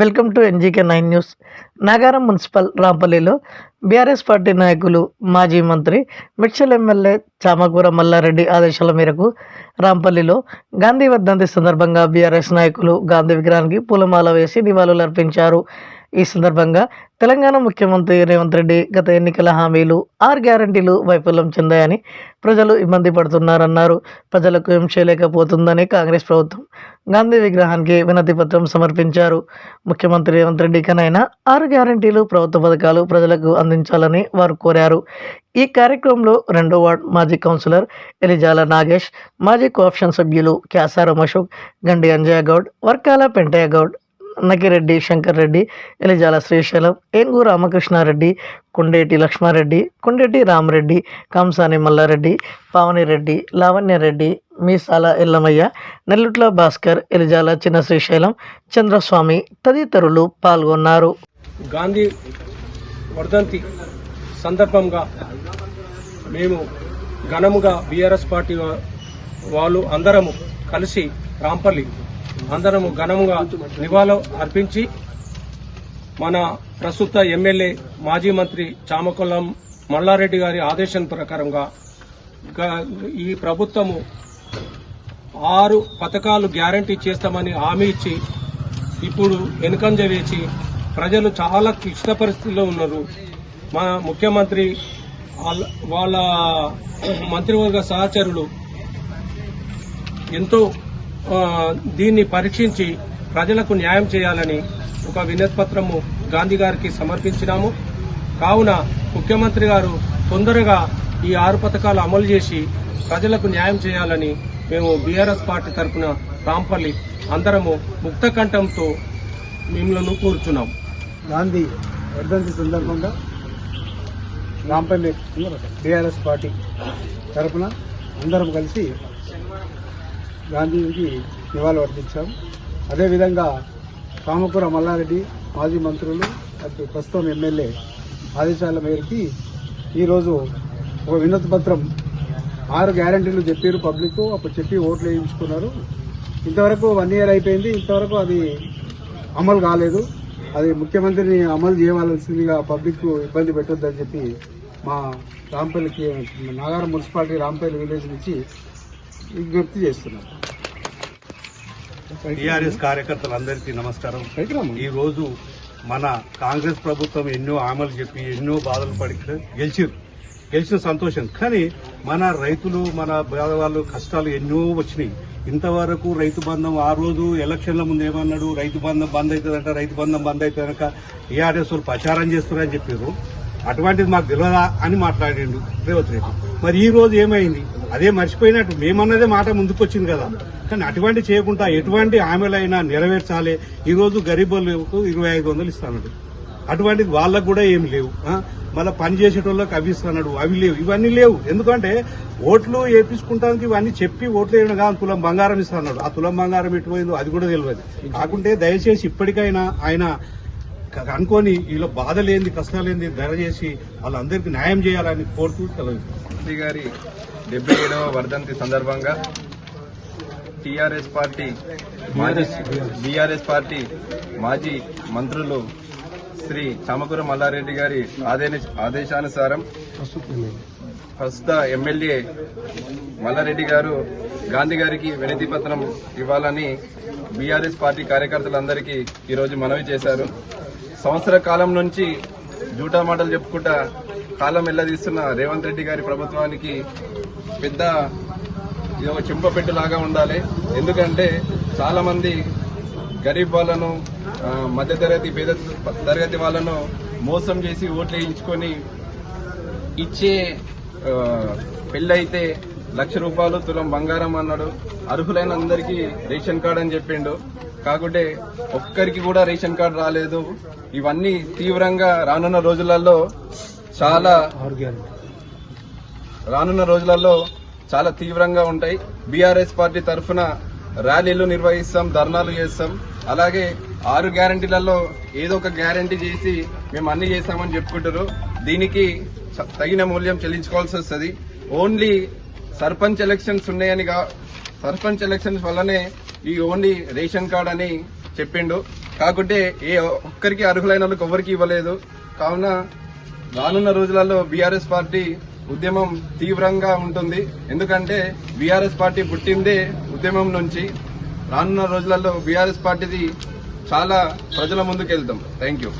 Welcome to NGK nine news. Nagaram municipal రాంపల్లిలో BRS party నాయకులు మాజీ మంత్రి మిడ్చల్ ఎమ్మెల్యే చామకూర మల్లారెడ్డి ఆదేశాల మేరకు రాంపల్లిలో గాంధీ వర్ధంతి సందర్భంగా బీఆర్ఎస్ నాయకులు గాంధీ విగ్రహానికి పూలమాల వేసి నివాళులర్పించారు ఈ సందర్భంగా తెలంగాణ ముఖ్యమంత్రి రేవంత్ రెడ్డి గత ఎన్నికల హామీలు ఆరు గ్యారంటీలు వైఫల్యం చెందాయని ప్రజలు ఇబ్బంది పడుతున్నారన్నారు. ప్రజలకు ఏం చేయలేకపోతుందని కాంగ్రెస్ ప్రభుత్వం గాంధీ విగ్రహానికి వినతి పత్రం సమర్పించారు. ముఖ్యమంత్రి రేవంత్ రెడ్డి కనైనా ఆరు గ్యారంటీలు ప్రభుత్వ పథకాలు ప్రజలకు అందించాలని వారు కోరారు. ఈ కార్యక్రమంలో రెండో వార్డ్ మాజీ కౌన్సిలర్ ఎలిజాల నాగేష్ మాజీ కోఆప్షన్ సభ్యులు క్యాసారం అశోక్ గండి అంజయ్య గౌడ్ వర్కాల పెంటయ్య గౌడ్ నకిరెడ్డి శంకర్ రెడ్డి ఎలిజాల శ్రీశైలం ఏంగు రామకృష్ణారెడ్డి కొండేటి లక్ష్మారెడ్డి కొండేటి రామరెడ్డి కంసాని మల్లారెడ్డి పావనిరెడ్డి లావణ్యరెడ్డి మీసాల ఎల్లమయ్య నెల్లుట్ల భాస్కర్ ఎలిజాల చిన్న శ్రీశైలం చంద్రస్వామి తదితరులు పాల్గొన్నారు. గాంధీ వర్ధంతి సందర్భంగా మేము ఘనముగా బీఆర్ఎస్ పార్టీ వాళ్ళు అందరము కలిసి రాంపల్లి అందరము ఘనముగా నివాళులు అర్పించి మన ప్రస్తుత ఎమ్మెల్యే మాజీ మంత్రి చామకొల్లం మల్లారెడ్డి గారి ఆదేశం ప్రకారంగా ఈ ప్రభుత్వము ఆరు పథకాలు గ్యారంటీ చేస్తామని హామీ ఇచ్చి ఇప్పుడు వెనుకంజ వేచి ప్రజలు చాలా క్లిష్ట పరిస్థితుల్లో ఉన్నారు. మా ముఖ్యమంత్రి వాళ్ళ- వాళ్ళ మంత్రివర్గ సహచరులు ఎంతో దీన్ని పరీక్షించి ప్రజలకు న్యాయం చేయాలని ఒక వినతిపత్రము గాంధీ గారికి సమర్పించినాము. కావున ముఖ్యమంత్రి గారు తొందరగా ఈ ఆరు పథకాలు అమలు చేసి ప్రజలకు న్యాయం చేయాలని మేము బీఆర్ఎస్ పార్టీ తరఫున రాంపల్లి అందరము ముక్త కంఠంతో మిమ్మల్ని కూర్చున్నాం. గాంధీ వర్ధంతి సందర్భంగా రాంపల్లి బీఆర్ఎస్ పార్టీ తరపున అందరం కలిసి గాంధీకి నివాళులు అర్పించాం. అదేవిధంగా కామకూర మల్లారెడ్డి మాజీ మంత్రులు అటు ప్రస్తుతం ఎమ్మెల్యే ఆదేశాల మేరకి ఈరోజు ఒక వినతి పత్రం ఆరు గ్యారంటీలు చెప్పారు పబ్లిక్ అప్పుడు చెప్పి ఓట్లు వేయించుకున్నారు. ఇంతవరకు వన్ ఇయర్ అయిపోయింది. ఇంతవరకు అది అమలు కాలేదు. అది ముఖ్యమంత్రిని అమలు చేయవలసిందిగా పబ్లిక్ ఇబ్బంది పెట్టొద్దని చెప్పి మా రాంపల్లికి నాగారం మున్సిపాలిటీ రాంపల్లి విలేజ్ నుంచి విజ్ఞప్తి చేస్తున్నాం. టీఆర్ఎస్ కార్యకర్తలందరికీ నమస్కారం. ఈ రోజు మన కాంగ్రెస్ ప్రభుత్వం ఎన్నో ఆమలు చెప్పి ఎన్నో బాధలు పడి గెలిచిరు గెలిచిన సంతోషం. కానీ మన రైతులు మన పేదవాళ్ళు కష్టాలు ఎన్నో వచ్చినాయి. ఇంతవరకు రైతు బంధం ఆ రోజు ఎలక్షన్ల ముందు ఏమన్నాడు? రైతు బంధం బంద్ అవుతుందంట రైతు బంధం బంద్ అవుతుందనక టీఆర్ఎస్ వాళ్ళు ప్రచారం చేస్తున్నారని చెప్పారు. అటువంటిది మాకు తెలియదా అని మాట్లాడిండు రేవంత్ రెడ్డి. మరి ఈ రోజు ఏమైంది? అదే మర్చిపోయినట్టు మేమన్నదే మాట ముందుకొచ్చింది కదా. కానీ అటువంటి చేయకుండా ఎటువంటి హామీలైనా నెరవేర్చాలి. ఈరోజు గరీబులకు ఇరవై ఐదు వందలు ఇస్తానండి. అటువంటిది వాళ్ళకు కూడా ఏం లేవు. మళ్ళీ పని చేసేటోళ్ళకి అవి ఇస్తున్నాడు అవి లేవు. ఇవన్నీ లేవు. ఎందుకంటే ఓట్లు వేపించుకుంటానికి ఇవన్నీ చెప్పి ఓట్లు వేయడం కాదు. తులం బంగారం ఇస్తున్నాడు ఆ తులం బంగారం ఎటుపోయిందో అది కూడా తెలియదు. కాకుంటే దయచేసి ఇప్పటికైనా ఆయన అనుకొని వీళ్ళ బాధలేంది కష్టాలేంది ధర చేసి వాళ్ళందరికీ న్యాయం చేయాలని కోరుతూ సెలవు గారి డెబ్బై ఏడవ వర్ధంతి సందర్భంగా టిఆర్ఎస్ పార్టీ బీఆర్ఎస్ పార్టీ మాజీ మంత్రులు శ్రీ చామకూర మల్లారెడ్డి గారి ఆదేశానుసారం ప్రస్తుత ఎమ్మెల్యే మల్లారెడ్డి గారు గాంధీ గారికి వినతి పత్రం ఇవ్వాలని బీఆర్ఎస్ పార్టీ కార్యకర్తలందరికీ ఈరోజు మనవి చేశారు. సంవత్సర కాలం నుంచి జూటా మాటలు చెప్పుకుంటా కాలం ఎల్లదీస్తున్న రేవంత్ రెడ్డి గారి ప్రభుత్వానికి పెద్ద ఇది ఒక చెంపపెట్టు లాగా ఉండాలి. ఎందుకంటే చాలామంది గరీబ్ వాళ్ళను మధ్యతరగతి పేద తరగతి వాళ్ళను మోసం చేసి ఓట్లు వేయించుకొని ఇచ్చే పెళ్ళైతే లక్ష రూపాయలు తులం బంగారం అన్నాడు. అర్హులైన అందరికీ రేషన్ కార్డు అని చెప్పిండు. కాకుంటే ఒక్కరికి కూడా రేషన్ కార్డు రాలేదు. ఇవన్నీ తీవ్రంగా రానున్న రోజులలో చాలా రానున్న రోజులలో చాలా తీవ్రంగా ఉంటాయి. బీఆర్ఎస్ పార్టీ తరఫున ర్యాలీలు నిర్వహిస్తాం ధర్నాలు చేస్తాం. అలాగే ఆరు గ్యారంటీలలో ఏదో ఒక గ్యారంటీ చేసి మేము అన్ని చేస్తామని చెప్పుకుంటారు. దీనికి తగిన మూల్యం చెల్లించుకోవాల్సి వస్తుంది. ఓన్లీ సర్పంచ్ ఎలక్షన్స్ ఉన్నాయని కా- సర్పంచ్ ఎలక్షన్స్ వల్లనే ఈ ఓన్లీ రేషన్ కార్డ్ అని చెప్పిండు. కాకుంటే ఏ ఒక్కరికి అర్హులైన వాళ్ళకి ఎవరికి ఇవ్వలేదు. కావున రానున్న రోజులలో బీఆర్ఎస్ పార్టీ ఉద్యమం తీవ్రంగా ఉంటుంది. ఎందుకంటే బీఆర్ఎస్ పార్టీ పుట్టిందే ఉద్యమం నుంచి రానున్న రోజులలో బీఆర్ఎస్ పార్టీది చాలా ప్రజల ముందుకు వెళ్తాం థ్యాంక్ యూ